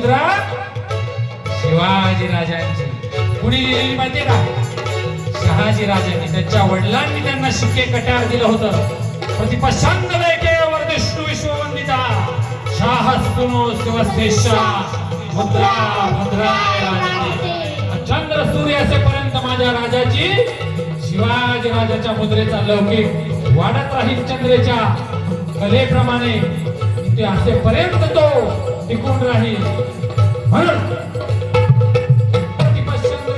मुद्रा शिवाजी राजांची. कुणी लिहिली माहितीये का? शहाजी राजांनी. त्यांच्या वडिलांनी त्यांना शिक्के कट्यार दिलं होतं. प्रतिपशांत लेखेवर विष्णू विश्ववंदिता. शाहस्तुनो शिवस्तेशा मुद्रा मुद्रा चंद्र सूर्य असेपर्यंत माझ्या राजाची शिवाजी राजाच्या मुद्रेचा लौकिक वाढत राहील चंद्रेच्या कलेप्रमाणे. ते असेपर्यंत तो टिकून राहील. म्हणून प्रतिपश्यंत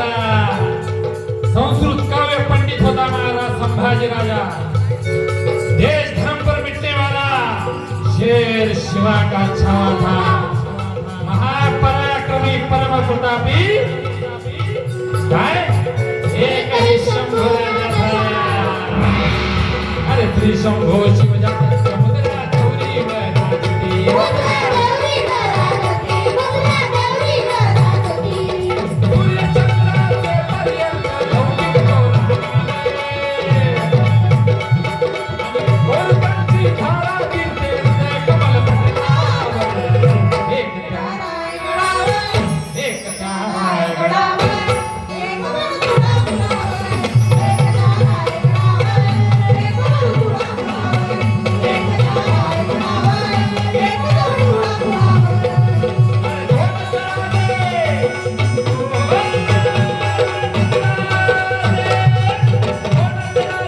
राजाची संस्कृत काव्य पंडित होता महाराज संभाजी राजा। देश धर्म पर मिटने वाला शेर शिवा का छावा था। महापराक्रमी परम प्रतापी। एक ही शंभू राजा था। अरे श्री शंभो शिव जातस्य